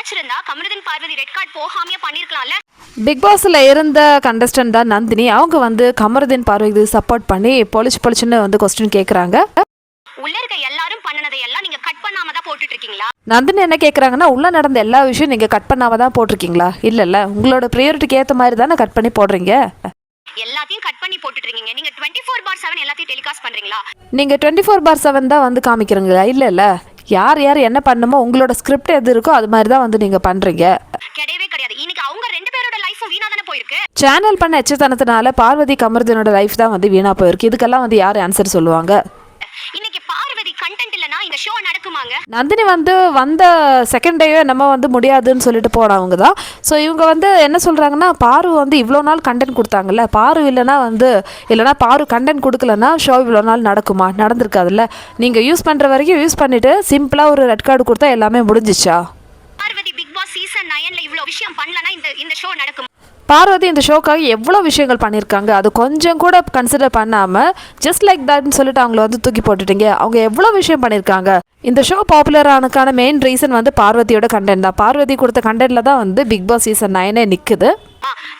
நினைச்சிருந்தா Kamarudhan Parvati red card போகாமையே பண்ணிருக்கலாம்ல. பிக் பாஸில் இருந்த கண்டஸ்டன்ட் தான் நந்தினி. அவங்க வந்து கமருதீன் பார்வைக்கு சப்போர்ட் பண்ணி பொலிச்சு பொலிச்சுன்னு வந்து கொஸ்டின் கேட்குறாங்க உள்ள இருக்க எல்லாரும் பண்ணனதை எல்லாம் நீங்க கட் பண்ணாம தான் போட்டுட்டு இருக்கீங்களா நந்தினி என்ன கேட்குறாங்கன்னா உள்ளே நடந்த எல்லா விஷயம் நீங்கள் கட் பண்ணாம தான் போட்டிருக்கீங்களா? இல்லைல்ல. உங்களோட ப்ரையாரிட்டிக்கு ஏற்ற மாதிரி தானே கட் பண்ணி போடுறீங்க? எல்லாத்தையும் கட் பண்ணி போட்டுட்டு இருக்கீங்க நீங்க டுவெண்ட்டி ஃபோர் பார் செவன் எல்லாத்தையும் டெலிகாஸ்ட் பண்றீங்களா? டுவெண்ட்டி ஃபோர் பார் செவன் தான் வந்து காமிக்கிறீங்களா? இல்லைல்ல. யார் யார் என்ன பண்ணுமோ உங்களோட ஸ்கிரிப்ட் எது இருக்கோ அது மாதிரி தான் வந்து நீங்கள் பண்ணுறீங்க கிடையவே கிடையாது. இன்னைக்கு அவங்க ரெண்டு பேரோட லைஃபும் வீணா தானே போயிருக்கு? சேனல் பண்ண எச்சத்தனத்தினால பார்வதி கமருதீனோட லைஃப் தான் வந்து வீணாக போயிருக்கு. இதுக்கெல்லாம் வந்து யார் ஆன்சர் சொல்லுவாங்க? கண்டென்ட் இல்லனா இந்த ஷோ நடக்குமாங்க? நந்தினி வந்து வந்த செகண்ட் டேவே நம்ம வந்து முடியாதுன்னு சொல்லிட்டு போனவங்க தான் ஸோ இவங்க வந்து என்ன சொல்கிறாங்கன்னா பாரு வந்து இவ்வளோ நாள் கண்டென்ட் கொடுத்தாங்கல்ல பாரு இல்லைனா வந்து இல்லைனா பாரு கண்டென்ட் கொடுக்கலன்னா ஷோ இவ்வளோ நாள் நடக்குமா? நடந்திருக்காதுல்ல. நீங்கள் யூஸ் பண்ணுற வரைக்கும் யூஸ் பண்ணிவிட்டு சிம்பிளாக ஒரு ரெட் கார்டு கொடுத்தா எல்லாமே முடிஞ்சிச்சா? பார்வதி பிக் பாஸ் சீசன் நைன்ல இவ்ளோ விஷயம் பண்ணலனா இந்த இந்த ஷோ நடக்குமா? பார்வதி இந்த ஷோக்காக எவ்வளோ விஷயங்கள் பண்ணியிருக்காங்க? அது கொஞ்சம் கூட கன்சிடர் பண்ணாமல் ஜஸ்ட் லைக் தட்னு சொல்லிட்டு அவங்கள வந்து தூக்கி போட்டுட்டீங்க. அவங்க எவ்வளோ விஷயம் பண்ணியிருக்காங்க? இந்த ஷோ பாப்புலர் ஆனதுக்கான மெயின் ரீசன் வந்து பார்வதியோட கண்டென்ட் தான். பார்வதி கொடுத்த கண்டென்ட்ல தான் வந்து பிக் பாஸ் சீசன் நைனே நிற்குது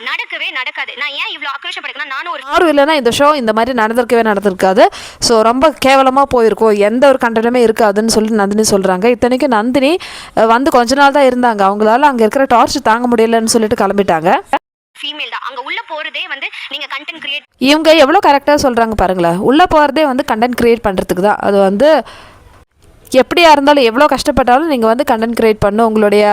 நடக்கவே நடக்காது. நான் ஏன் இவ்ளோ ஆக்ரோஷப்படுறேன்னா நானும் ஒரு யாரும் இல்லைன்னா இந்த ஷோ இந்த மாதிரி நடந்திருக்கவே நடந்திருக்காது. ஸோ ரொம்ப கேவலமாக போயிருக்கும். எந்த ஒரு கண்டென்ட்டுமே இருக்காதுன்னு சொல்லிட்டு நந்தினி சொல்கிறாங்க இத்தனைக்கும் நந்தினி வந்து கொஞ்ச நாள் தான் இருந்தாங்க. அவங்களால அங்கே இருக்கிற டார்ச் தாங்க முடியலன்னு சொல்லிட்டு கிளம்பிட்டாங்க. ஃபீமேல் தான். அங்கே உள்ளே போகிறதே வந்து நீங்கள் கண்டென்ட் கிரியேட் இவங்க எவ்வளோ கரெக்டாக சொல்கிறாங்க பாருங்களேன். உள்ளே போகிறதே வந்து கண்டென்ட் க்ரியேட் பண்ணுறதுக்கு தான். அது வந்து எப்படியா இருந்தாலும் எவ்வளோ கஷ்டப்பட்டாலும் நீங்கள் வந்து கண்டென்ட் க்ரியேட் பண்ணணும். உங்களுடைய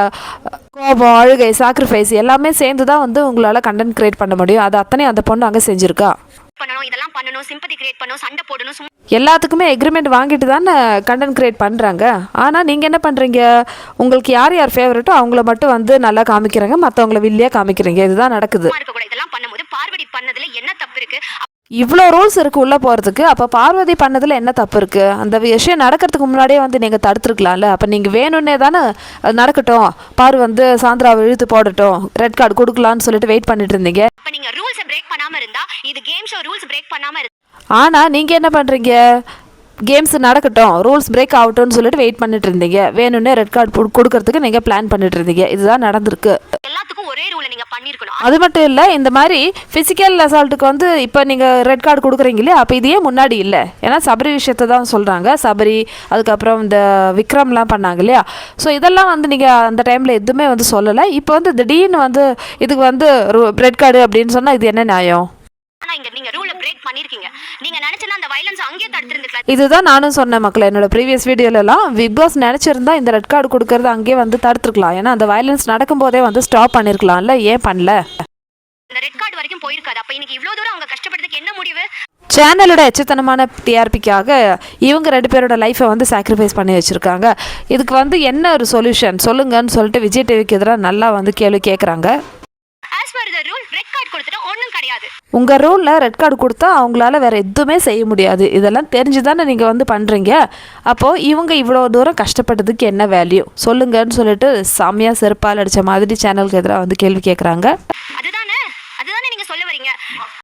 கோபம் அழுகை சாக்ரிஃபைஸ் எல்லாமே சேர்ந்து தான் வந்து உங்களால் கண்டென்ட் க்ரியேட் பண்ண முடியும். அது அத்தனை அந்த பொண்ணு அங்கே செஞ்சுருக்கா? பண்ணணும் இதெல்லாம் பண்ணணும் சிம்பதி கிரியேட் பண்ணணும் சண்டை போடணும் எல்லாத்துக்குமே எக்ரிமெண்ட் வாங்கிட்டு தானே கண்டென்ட் க்ரியேட் பண்ணுறாங்க ஆனால் நீங்கள் என்ன பண்ணுறீங்க உங்களுக்கு யார் யார் ஃபேவரட்டோ அவங்கள மட்டும் வந்து நல்லா காமிக்கிறாங்க மற்றவங்கள வில்லியாக காமிக்கிறீங்க. இதுதான் நடக்குது. இதெல்லாம் பண்ணும்போது பார்வதி பண்ணதுல என்ன தப்பு இருக்கு? இவ்வளோ ரூல்ஸ் இருக்குது உள்ளே போகிறதுக்கு அப்போ பார்வதி பண்ணதில் என்ன தப்பு இருக்குது அந்த விஷயம் நடக்கிறதுக்கு முன்னாடியே வந்து நீங்கள் தடுத்துருக்கலாம்ல. அப்போ நீங்கள் வேணும்னே தானே நடக்கட்டும். பாரு வந்து சாந்திராவை இழுத்து போடட்டும். ரெட் கார்டு கொடுக்கலான்னு சொல்லிட்டு வெயிட் பண்ணிட்டு இருந்தீங்க. அப்ப நீங்க ரூல்ஸ் பிரேக் பண்ணாம இருந்தா இது கேம் ஷோ ரூல்ஸ் பிரேக் பண்ணாம இருக்கு ஆனால் நீங்கள் என்ன பண்ணுறீங்க கேம்ஸ் நடக்கட்டும். ரூல்ஸ் பிரேக் ஆகட்டும்னு சொல்லிட்டு வெயிட் பண்ணிட்டு இருந்தீங்க. வேணும்னே ரெட் கார்டு கொடுக்கறதுக்கு நீங்கள் பிளான் பண்ணிட்டு இருந்தீங்க. இதுதான் நடந்திருக்கு. எல்லாத்துக்கும் ஒரே ரூலை நீங்க பண்ணிருக்கணும். அது மட்டும் இல்லை இந்த மாதிரி ஃபிசிக்கல் அசால்ட்டுக்கு வந்து இப்போ நீங்கள் ரெட் கார்டு கொடுக்குறீங்க இல்லையா? அப்போ இதையே முன்னாடி இல்லை. ஏன்னா சபரி விஷயத்தை தான் சொல்கிறாங்க சபரி அதுக்கப்புறம் இந்த விக்ரம்லாம் பண்ணாங்க இல்லையா? ஸோ இதெல்லாம் வந்து நீங்கள் அந்த டைமில் எதுவுமே வந்து சொல்லலை. இப்போ வந்து திடீர்னு வந்து இதுக்கு வந்து ரெட் கார்டு அப்படின்னு சொன்னால் இது என்ன நியாயம் ஆனா இங்க நீங்க ரூலை பிரேக் பண்ணிருக்கீங்க நீங்க நினைச்சனா அந்த வயலன்ஸ் அங்கேயே தடுத்திருந்துக்கலாம் இதுதான் நானும் சொன்னேன் மக்கள் என்னோட ப்ரீவியஸ் வீடியோலலாம் பிக் பாஸ் நினச்சிருந்தா இந்த ரெட் கார்டு கொடுக்கறது அங்கேயே வந்து தடுத்துருக்கலாம். ஏன்னா அந்த வயலன்ஸ் நடக்கும்போதே வந்து ஸ்டாப் பண்ணியிருக்கலாம்ல ஏன் பண்ணல? இந்த ரெட் கார்டு வரைக்கும் போயிருக்காது. அப்ப இன்னைக்கு இவ்ளோ தூரம் அவங்க கஷ்டப்படுறதுக்கு என்ன முடிவு? சேனலோட எச்சத்தனமான டிஆர்பிக்காக இவங்க ரெண்டு பேரோட லைஃப்பை வந்து சாக்ரிஃபைஸ் பண்ணி வச்சுருக்காங்க. இதுக்கு வந்து என்ன ஒரு சொல்யூஷன் சொல்லுங்கன்னு சொல்லிட்டு விஜய் டிவிக்கு எதிராக நல்லா வந்து கேள்வி கேட்குறாங்க as per the rule red card கொடுத்துட்டா ஒண்ணும் கிடையாது உங்கள் ரூலில் ரெட் கார்டு கொடுத்தா அவங்களால வேறு எதுவுமே செய்ய முடியாது. இதெல்லாம் தெரிஞ்சு தானே நீங்கள் வந்து பண்ணுறீங்க அப்போது இவங்க இவ்வளோ தூரம் கஷ்டப்பட்டதுக்கு என்ன வேல்யூ சொல்லுங்கன்னு சொல்லிட்டு செம்மையாக செருப்பால் அடித்த மாதிரி சேனலுக்கு எதிராக வந்து கேள்வி கேட்குறாங்க